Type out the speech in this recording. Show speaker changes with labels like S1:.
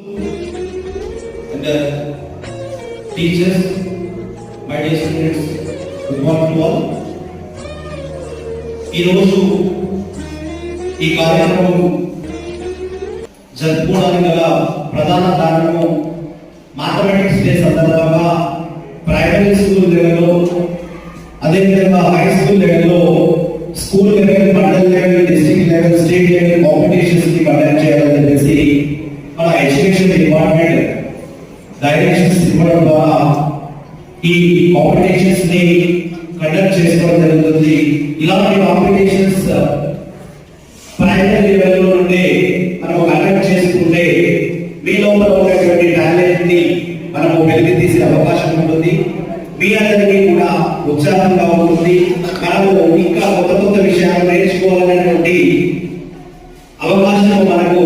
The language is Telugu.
S1: and uh, teachers, my dear students, good morning to all. ఈరోజు ఈ కార్యక్రమం జరుపుకోవడానికి గల ప్రధాన కారణము మ్యాథమెటిక్స్ డే సందర్భంగా ప్రైమరీ స్కూల్ లెవెల్లో అదేవిధంగా హై స్కూల్ లెవెల్లో school level mandal level district level state level కాంపిటీషన్స్ని conduct చేయాలని చెప్పేసి ఎడ్యుకేషన్ డిపార్ట్మెంట్ డైరెక్షన్స్ ఇవ్వడం ద్వారా ఈ కాంపిటీషన్స్ని కండక్ట్ చేసుకోవడం జరుగుతుంది. ఇలాంటి కాంపిటీషన్స్ ప్రైమరీ లెవెల్ నుండి మనం కండక్ట్ చేసుకుంటే మీ లోపల ఉన్నటువంటి టాలెంట్ని మనము వెలికి తీసే అవకాశం ఉంటుంది. మీ అందరికీ కూడా ఉత్సాహంగా ఉంటుంది. మనము ఇంకా కొత్త కొత్త విషయాలు నేర్చుకోవాలనేటువంటి అవకాశం మనకు